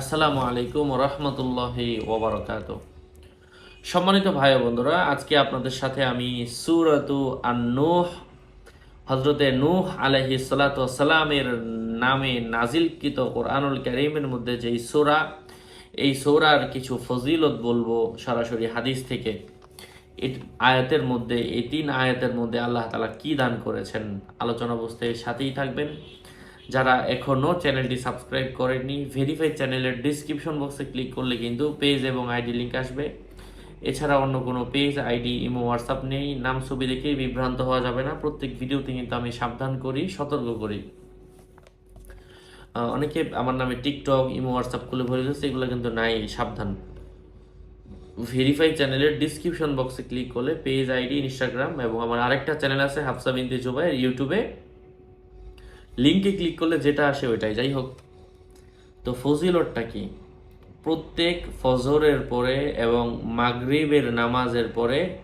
আসসালামু আলাইকুম রহমতুল্লাহি ওবরকাত সম্মানিত ভাই বন্ধুরা, আজকে আপনাদের সাথে আমি সুরাতু আন্নুহ হজরতে নূহ আলহি সালামের নামে নাজিলকৃত কোরআনুল করিমের মধ্যে যেই সোরা, এই সোরার কিছু ফজিলত বলব সরাসরি হাদিস থেকে। আয়াতের মধ্যে, এই তিন আয়াতের মধ্যে আল্লাহ তালা কি দান করেছেন? আলোচনা বুঝতে সাথেই থাকবেন। যারা এখনও চ্যানেলটি সাবস্ক্রাইব করেননি ভেরিফাই চ্যানেলের ডিসক্রিপশন বক্সে ক্লিক করলে কিন্তু পেজ এবং আইডি লিঙ্ক আসবে। এছাড়া অন্য কোনো পেজ আইডি ইমো হোয়াটসঅ্যাপ নেই। নাম, ছবি দেখে বিভ্রান্ত হওয়া যাবে না। প্রত্যেক ভিডিওতে কিন্তু আমি সাবধান করি, সতর্ক করি। অনেকে আমার নামে টিকটক ইমো হোয়াটসঅ্যাপ খুলে ভরে দিচ্ছে এগুলো কিন্তু নাই, সাবধান। ভেরিফাই চ্যানেলের ডিসক্রিপশন বক্সে ক্লিক করলে পেজ আইডি ইনস্টাগ্রাম এবং আমার আরেকটা চ্যানেল আছে হাফসা বিনতে জুবাইর ইউটিউবে লিঙ্কে ক্লিক করলে যেটা আসে ওইটাই। যাই হোক, তো ফজিলতটা কি? প্রত্যেক ফজরের পরে এবং মাগরিবের নামাজের পরে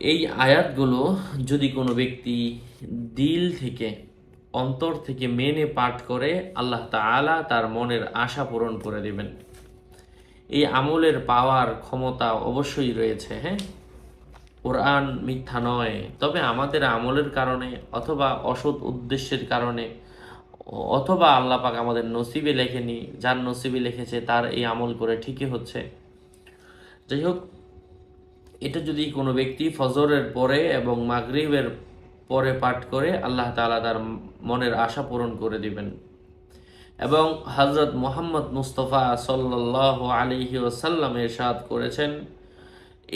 এই আয়াতগুলো যদি কোনো ব্যক্তি দিল থেকে, অন্তর থেকে মেনে পাঠ করে, আল্লাহ তাআলা তার মনের আশা পূরণ করে দিবেন। এই আমলের পাওয়ার ক্ষমতা অবশ্যই রয়েছে হ্যাঁ? কোরআন মিথ্যা নয়। তবে আমাদের আমলের কারণে অথবা অসৎ উদ্দেশ্যের কারণে, অথবা আল্লাহ পাক আমাদের নসিবে লেখেনি, যার নসিবে লিখেছে তার এই আমল করে ঠিকই হচ্ছে। যাই হোক এটা যদি কোনো ব্যক্তি ফজরের পরে এবং মাগরিবের পরে পাঠ করে, আল্লাহ তাআলা তার মনের আশা পূরণ করে দিবেন। এবং হজরত মোহাম্মদ মুস্তফা সাল্লাহ আলিহি ওসাল্লাম এরশাদ করেছেন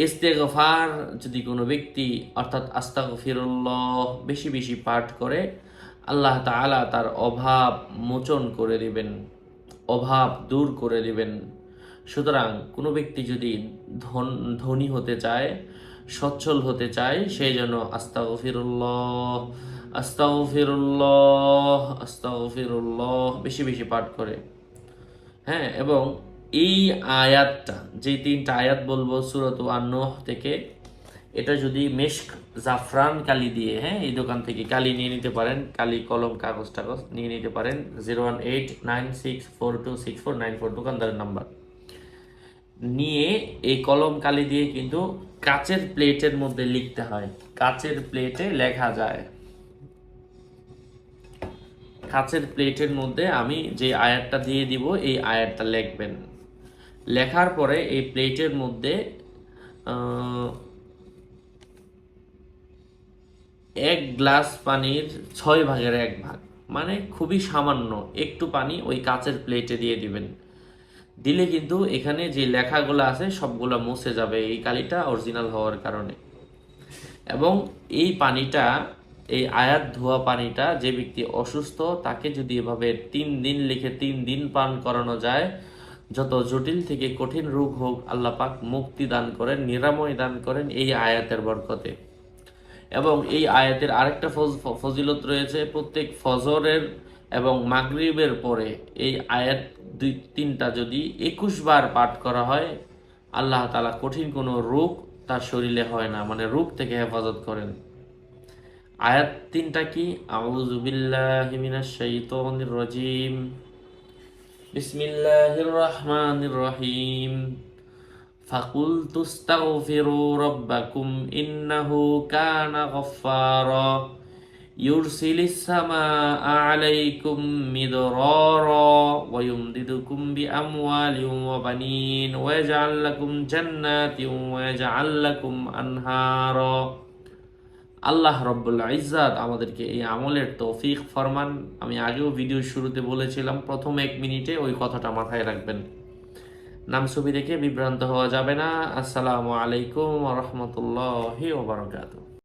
ইস্তেগফার যদি কোনো ব্যক্তি, অর্থাৎ আস্তাগফিরুল্লাহ, বেশি বেশি পাঠ করে, আল্লাহ তাআলা তার অভাব মোচন করে দিবেন, অভাব দূর করে দিবেন। সুতরাং কোনো ব্যক্তি যদি ধন, ধনী হতে চায়, সচ্ছল হতে চায় সেই জন্য আস্তাগফিরুল্লাহ আস্তাগফিরুল্লাহ আস্তাগফিরুল্লাহ বেশি বেশি পাঠ করে। হ্যাঁ এবং এই আয়াতটা যে তিনটা আয়াত বলব, সুরত আন্নহ থেকে, এটা যদি মেশক জাফরান কালি দিয়ে হ্যাঁ এই দোকান থেকে কালি নিয়ে নিতে পারেন, কালি কলম, কাগজ, টাগজ নিয়ে নিতে পারেন, zero one eight nine six four two six four nine four দোকানদারের নাম্বার। নিয়ে এই কলম কালি দিয়ে কিন্তু কাচের প্লেটের মধ্যে লিখতে হয়। কাচের প্লেটে লেখা যায়। কাচের প্লেটের মধ্যে আমি যে আয়াতটা দিয়ে দিব, এই আয়াতটা লিখবেন। লেখার পরে এই প্লেটের মধ্যে এক গ্লাস পানির ছয় ভাগের এক ভাগ। মানে খুবই সামান্য, একটু পানি ওই কাচের প্লেটে দিয়ে দিবেন। দিলে কিন্তু এখানে যে লেখাগুলো আছে সবগুলো মুছে যাবে, এই কালিটা অরিজিনাল হওয়ার কারণে। এবং এই পানিটা, এই আয়াত ধোয়া পানিটা যে ব্যক্তি অসুস্থ, তাকে যদি এভাবে তিন দিন লিখে তিন দিন পান করানো যায় যত জটিল থেকে কঠিন রোগ হোক পাক মুক্তি দান করেন, নিরাময় দান করেন এই আয়াতের বরকতে। এবং এই আয়াতের আরেকটা ফজিলত রয়েছে, প্রত্যেক ফজরের এবং মাগরিবের পরে এই আয়াত দুই, তিনটা যদি একুশ বার পাঠ করা হয়, আল্লাহ তাআলা কঠিন কোনো রোগ তার শরীরে হয় না মানে রোগ থেকে হেফাজত করেন। আয়াত তিনটা কি? আউযু বিল্লাহি মিনাশ শাইতানির রাজিম। বিসমিল্লাহির রহমানির রহিম ফাকুল তুস্তাগফিরু রব্বাকুম ইন্নাহু কানা গফফারা ইউরসিলিস সামাআ আলাইকুম মিদরারা ওয়া ইউমদিদুকুম বিআমওয়ালিন ওয়া বানিন ওয়া ইয়াজআল লাকুম জান্নাতিন ওয়া ইয়াজআল লাকুম আনহারা আল্লাহ রব্বুল্লা ইজাদ আমাদেরকে এই আমলের তৌফিক ফরমান। আমি আগেও ভিডিও শুরুতে বলেছিলাম, প্রথম এক মিনিটে ওই কথাটা মাথায় রাখবেন। নাম ছবি দেখে বিভ্রান্ত হওয়া যাবে না। আসসালামু আলাইকুম রহমতুল্লাহ ওবরাকাতুহ